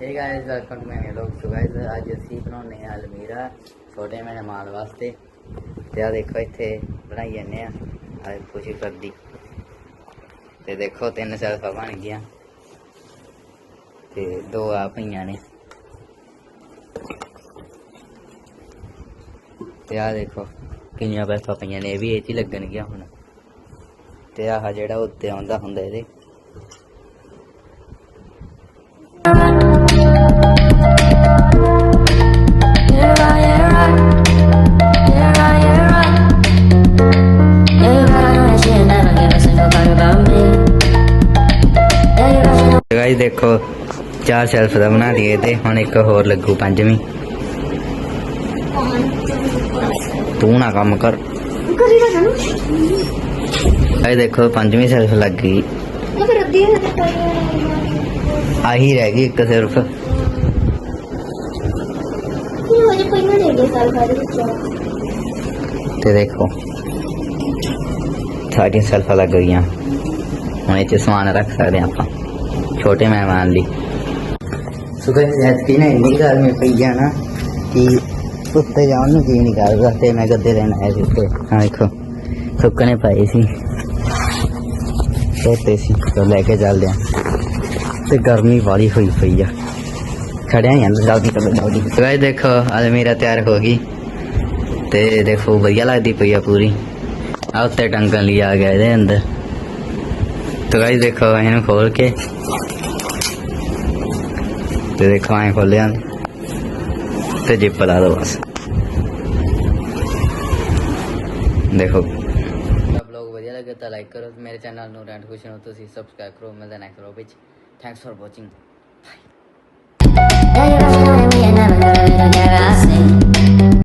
Hey guys welcome to my vlog so guys ਅੱਜ ਅਸੀਂ ਬਣਾਉਣੇ ਆ ਅਲਮੀਰਾ ਛੋਟੇ ਮਹਿਮਾਨ ਵਾਸਤੇ ਤੇ ਆ ਦੇਖੋ ਇੱਥੇ ਬਣਾਈ ਜਾਂਦੇ ਆ ਆ ਖੁਸ਼ੀ ਕਰਦੀ ਤੇ ਦੇਖੋ ਤਿੰਨ ਸੈਲਫਾ ਬਣ ਗਈਆਂ ਤੇ ਦੋ ਆ ਪਈਆਂ ਨੇ ਤੇ ਆ ਦੇਖੋ ਕਿੰਨੀਆਂ ਬੈਠਾ ਪਈਆਂ ਨੇ ਇਹ ਵੀ ਇਹ 'ਚ ਹੀ ਲੱਗਣਗੀਆਂ ਹੁਣ ਤੇ ਆਹ ਜਿਹੜਾ ਉੱਤੇ ਆਉਂਦਾ ਹੁੰਦਾ ਇਹਦੇ ਗਾਇਸ ਦੇਖੋ ਚਾਰ ਸ਼ੈਲਫ ਦਾ ਬਣਾ ਲਈਏ ਤੇ ਹੁਣ ਇੱਕ ਹੋਰ ਲੱਗੂ ਪੰਜਵੀਂ। ਤੂੰ ਨਾ ਕੰਮ ਕਰ। ਕਰੀ ਨਾ ਜਾਨੂੰ ਗਾਇਸ ਦੇਖੋ, ਪੰਜਵੀਂ ਸ਼ੈਲਫ ਲੱਗ ਗਈ। ਮੈਂ ਫਿਰ ਅੱਧੀ ਹੱਥ ਕਰ ਆਹੀ ਰਹਿ ਗਈ ਇੱਕ ਸਿਰਫ। ਕੀ ਹੋ ਜੇ ਪਹਿਲਾਂ ਦੇ ਦੇ ਸਾਲ ਬਾਅਦ ਵਿੱਚ ਤੇ ਦੇਖੋ ਸਾਡੀਆਂ ਸ਼ੈਲਫਾਂ ਲੱਗ ਗਈਆਂ। ਹੁਣ ਇਹ ਚ ਸਮਾਨ ਰੱਖ ਸਕਦੇ ਹਾਂ ਆਪਾਂ। ਛੋਟੇ ਮਹਿਮਾਨ ਲਈ। ਸੁਬਹ ਜੈਤਕੀ ਨੇ ਇੰਨੀ ਗੱਲ ਮੇ ਪਈ ਜਾਣਾ ਕਿ ਉੱਤੇ ਜਾਣ ਨੂੰ ਜੀ ਨਹੀਂ ਕਰਦਾ ਤੇ ਮੈਂ ਗੱਦੇ ਲੈਣ ਆਇਆ ਸੀ ਉੱਤੇ। ਹਾਂ ਦੇਖੋ ਸੁੱਕਣੇ ਪਏ ਸੀ। ਧੋਤੇ ਸੀ ਤਾਂ ਲੈ ਕੇ ਚੱਲਦੇ ਆ। ਤੇ ਗਰਮੀ ਵਾਲੀ ਹੋਈ ਪਈ ਆ। ਖੜਿਆ ਹੀ ਆਂ ਜਲਦੀ ਕਰੋ ਜਲਦੀ ਗਾਇਸ ਦੇਖੋ ਅਲਮੀਰਾ ਤਿਆਰ ਹੋ ਗਈ। ਤੇ ਦੇਖੋ ਵਧੀਆ ਲੱਗਦੀ ਪਈ ਆ ਪੂਰੀ। ਆ ਉੱਤੇ ਟੰਗਣ ਲਈ ਆ ਗਿਆ ਇਹਦੇ ਅੰਦਰ। ਤੇ ਗਾਇਸ ਦੇਖੋ ਇਹਨੂੰ ਖੋਲ ਕੇ ਤੇ ਦੇਖੋ ਐਂ ਖੋਲਿਆ ਤੇ ਜਿੱਪ ਲਾ ਦੋ ਬਸ। ਦੇਖੋ। ਬਲੌਗ ਵਧੀਆ ਲੱਗੇ ਤਾਂ ਲਾਈਕ ਕਰੋ, ਮੇਰੇ ਚੈਨਲ ਨੂੰ ਰੈਂਟ ਖੁਸ਼ ਹੋ ਤੁਸੀਂ ਸਬਸਕ੍ਰਾਈਬ ਕਰੋ ਮਿਲਦੇ ਨੈਕਸਟ ਵਲੌਗ ਵਿੱਚ। Thanks for watching